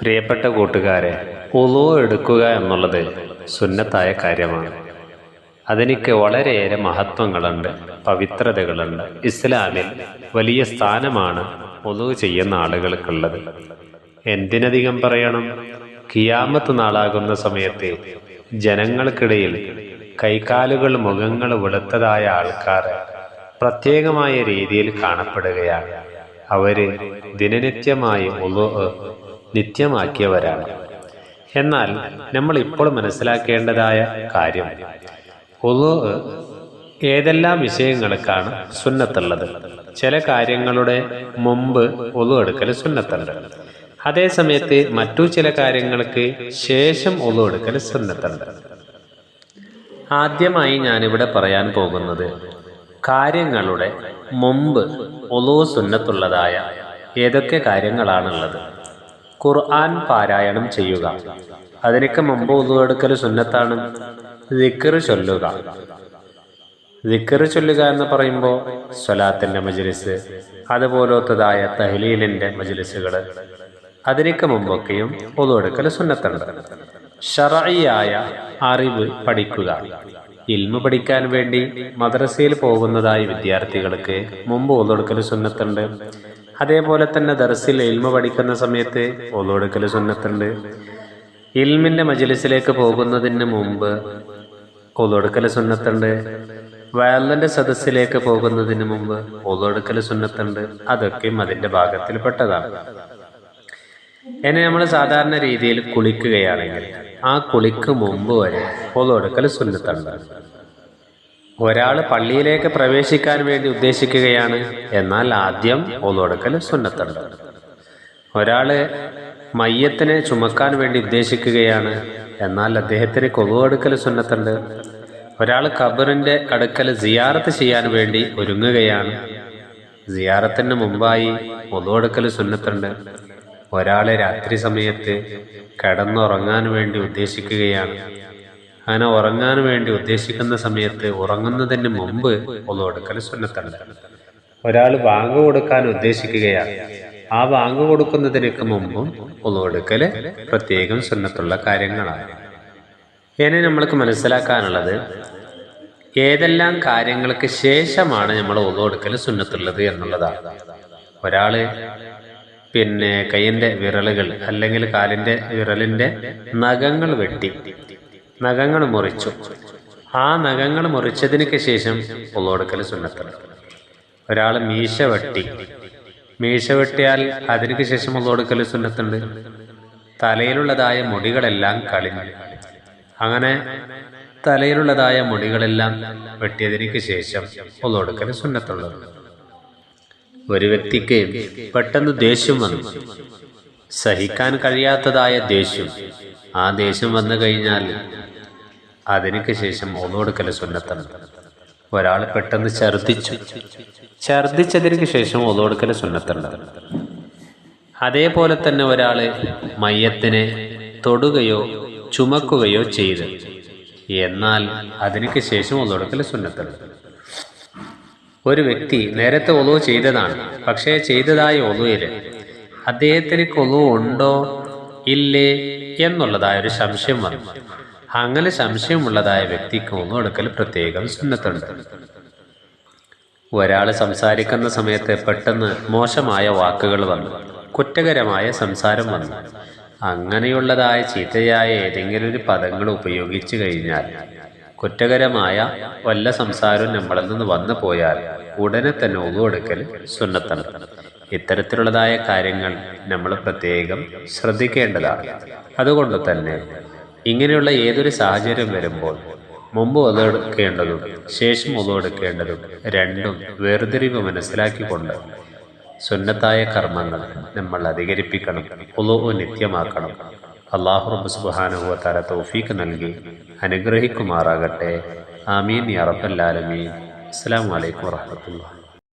പ്രിയപ്പെട്ട കൂട്ടുകാരെ ഉളു എടുക്കുക എന്നുള്ളത് സുന്നത്തായ കാര്യമാണ്. അതിനൊക്കെ വളരെയേറെ മഹത്വങ്ങളുണ്ട് പവിത്രതകളുണ്ട്. ഇസ്ലാമിൽ വലിയ സ്ഥാനമാണ് ഉളു ചെയ്യുന്ന ആളുകൾക്കുള്ളത്. എന്തിനധികം പറയണം? കിയാമത്ത് നാളാകുന്ന സമയത്ത് ജനങ്ങൾക്കിടയിൽ കൈകാലുകൾ മുഖങ്ങൾ വെളുത്തതായ ആൾക്കാർ പ്രത്യേകമായ രീതിയിൽ കാണപ്പെടുകയാണ്. അവർ ദിനനിത്യമായി ഉളു നിത്യമാക്കിയവരാണ്. എന്നാൽ നമ്മൾ ഇപ്പോൾ മനസ്സിലാക്കേണ്ടതായ കാര്യം ഉളു ഏതെല്ലാം വിഷയങ്ങൾക്കാണ് സുന്നത്തുള്ളത്. ചില കാര്യങ്ങളുടെ മുമ്പ് ഒതു എടുക്കൽ സുന്നത്തുണ്ട്. അതേസമയത്ത് മറ്റു ചില കാര്യങ്ങൾക്ക് ശേഷം ഒതു എടുക്കൽ സുന്നത്തുണ്ട്. ആദ്യമായി ഞാനിവിടെ പറയാൻ പോകുന്നത് കാര്യങ്ങളുടെ മുമ്പ് ഒലു സുന്നത്തുള്ളതായ ഏതൊക്കെ കാര്യങ്ങളാണുള്ളത്. ഖുർആൻ പാരായണം ചെയ്യുക. അതിനൊക്കെ മുമ്പ് ഒലു എടുക്കൽ സുന്നത്താണ്. ദിക്കർ ചൊല്ലുക. ദിക്കർ ചൊല്ലുക എന്ന് പറയുമ്പോൾ സ്വലാത്തിന്റെ മജ്ലിസ് അതുപോലത്തതായ തഹ്ലീലിന്റെ മജ്ലിസുകൾ. അതിനൊക്കെ മുമ്പൊക്കെയും ഒലു എടുക്കൽ സുന്നത്തുണ്ട്. ഷറയായ അറിവ് പഠിക്കുക. ഇൽമ പഠിക്കാൻ വേണ്ടി മദ്രസയിൽ പോകുന്നതായ വിദ്യാർത്ഥികൾക്ക് മുമ്പ് ഒതൊടുക്കൽ സുന്നത്തുണ്ട്. അതേപോലെ തന്നെ ദർസിൽ ഇൽമ പഠിക്കുന്ന സമയത്ത് ഒതൊടുക്കൽ സുന്നത്തുണ്ട്. ഇൽമിന്റെ മജലിസിലേക്ക് പോകുന്നതിന് മുമ്പ് ഒതൊടുക്കൽ സുന്നത്തുണ്ട്. വയലിന്റെ സദസ്സിലേക്ക് പോകുന്നതിന് മുമ്പ് ഒതൊടുക്കൽ സുന്നത്തുണ്ട്. അതൊക്കെയും അതിന്റെ ഭാഗത്തിൽപ്പെട്ടതാണ്. എന്നെ നമ്മൾ സാധാരണ രീതിയിൽ കുളിക്കുകയാണെങ്കിൽ ആ കുളിക്ക് മുമ്പ് വരെ പൊതുകൊടുക്കൽ സുന്നത്തുണ്ട്. ഒരാൾ പള്ളിയിലേക്ക് പ്രവേശിക്കാൻ വേണ്ടി ഉദ്ദേശിക്കുകയാണ്. എന്നാൽ ആദ്യം ഒന്നുടക്കൽ സുന്നത്തുണ്ട്. ഒരാൾ മയ്യത്തിനെ ചുമക്കാൻ വേണ്ടി ഉദ്ദേശിക്കുകയാണ്. എന്നാൽ അദ്ദേഹത്തിന് കൊതുകൊടുക്കൽ സുന്നത്തുണ്ട്. ഒരാൾ കബറിന്റെ അടുക്കൽ സിയാറത്ത് ചെയ്യാൻ വേണ്ടി ഒരുങ്ങുകയാണ്. സിയാറത്തിന് മുമ്പായി ഒതുകൊടുക്കൽ സുന്നത്തുണ്ട്. ഒരാളെ രാത്രി സമയത്ത് കിടന്നുറങ്ങാൻ വേണ്ടി ഉദ്ദേശിക്കുകയാണ്. അങ്ങനെ ഉറങ്ങാൻ വേണ്ടി ഉദ്ദേശിക്കുന്ന സമയത്ത് ഉറങ്ങുന്നതിന് മുമ്പ് ഒന്ന് കൊടുക്കൽ സുന്നത്താണ്. ഒരാൾ വാങ്ങു കൊടുക്കാൻ ഉദ്ദേശിക്കുകയാണ് ആ വാങ്ങു കൊടുക്കുന്നതിനൊക്കെ മുമ്പും ഒന്ന് കൊടുക്കൽ പ്രത്യേകം സുന്നത്തുള്ള കാര്യങ്ങളാണ്. ഇനി നമ്മൾക്ക് മനസ്സിലാക്കാനുള്ളത് ഏതെല്ലാം കാര്യങ്ങൾക്ക് ശേഷമാണ് നമ്മൾ ഒന്നു കൊടുക്കൽ സുന്നത്തുള്ളത് എന്നുള്ളതാണ് ഒരാൾ പിന്നെ കൈയിന്റെ വിരലുകൾ അല്ലെങ്കിൽ കാലിന്റെ വിരലിന്റെ നഖങ്ങൾ വെട്ടി നഖങ്ങൾ മുറിച്ചു. ആ നഖങ്ങൾ മുറിച്ചതിന് ശേഷം ഉള്ളൊടുക്കൽ സുന്നത്തുണ്ട് ഒരാൾ മീശ വെട്ടി. മീശ വെട്ടിയാൽ അതിനു ശേഷം ഉള്ളൊടുക്കൽ സുന്നത്തുണ്ട്. തലയിലുള്ളതായ മുടികളെല്ലാം കളിഞ്ഞു. അങ്ങനെ തലയിലുള്ളതായ മുടികളെല്ലാം വെട്ടിയതിനു ശേഷം ഉള്ളൊടുക്കൽ സുന്നത്തുള്ളത്. ഒരു വ്യക്തിക്ക് പെട്ടെന്ന് ദേഷ്യം വന്നു. സഹിക്കാൻ കഴിയാത്തതായ ദേഷ്യം. ആ ദേഷ്യം വന്നു കഴിഞ്ഞാൽ അതിനൊക്കെ ശേഷം ഒന്നുകൊടുക്കൽ സുന്നത്താണ്. ഒരാൾ പെട്ടെന്ന് ഛർദിച്ചു ഛർദിച്ചതിന് ശേഷം ഒന്നുകൊടുക്കൽ സുന്നത്തുണ്ട് അതേപോലെ തന്നെ ഒരാൾ മയ്യത്തിനെ തൊടുകയോ ചുമക്കുകയോ ചെയ്ത്. എന്നാൽ അതിനു ശേഷം ഒന്നുകൊടുക്കൽ സുന്നത്തുണ്ട് ഒരു വ്യക്തി നേരത്തെ ഒലു ചെയ്തതാണ്. പക്ഷേ ചെയ്തതായ ഒലുവിൽ അദ്ദേഹത്തിന് കൊതു ഉണ്ടോ? ഇല്ലേ? എന്നുള്ളതായ ഒരു സംശയം വന്നു. അങ്ങനെ സംശയമുള്ളതായ വ്യക്തിക്ക് ഒന്നും എടുക്കൽ പ്രത്യേകം സുന്നത്തുണ്ട്. ഒരാൾ സംസാരിക്കുന്ന സമയത്ത് പെട്ടെന്ന് മോശമായ വാക്കുകൾ വന്നു. കുറ്റകരമായ സംസാരം വന്നു. അങ്ങനെയുള്ളതായ ചീത്തയായ ഏതെങ്കിലും ഒരു പദങ്ങൾ ഉപയോഗിച്ചു കഴിഞ്ഞാൽ കുറ്റകരമായ വല്ല സംസാരവും നമ്മളിൽ നിന്ന് വന്നു പോയാൽ ഉടനെ തന്നെ ഒന്നുകൊടുക്കൽ സുന്നത്താണ്. ഇത്തരത്തിലുള്ളതായ കാര്യങ്ങൾ നമ്മൾ പ്രത്യേകം ശ്രദ്ധിക്കേണ്ടതാണ്. അതുകൊണ്ട് തന്നെ ഇങ്ങനെയുള്ള ഏതൊരു സാഹചര്യം വരുമ്പോൾ മുമ്പ് ഒതെടുക്കേണ്ടതും ശേഷം ഒതെടുക്കേണ്ടതും രണ്ടും വേർതിരിവ് മനസ്സിലാക്കിക്കൊണ്ട് സുന്നത്തായ കർമ്മങ്ങൾ നമ്മൾ അധികരിപ്പിക്കണം ഒലോ നിത്യമാക്കണം. അള്ളാഹു സുബ്ഹാനഹു വതആല തൗഫീഖ് നൽകി അനുഗ്രഹിക്കുമാറാകട്ടെ. ആമീൻ യാ റബ്ബൽ ആലമീൻ. അസ്സലാമു അലൈക്കും വറഹ്മത്തുള്ളാഹി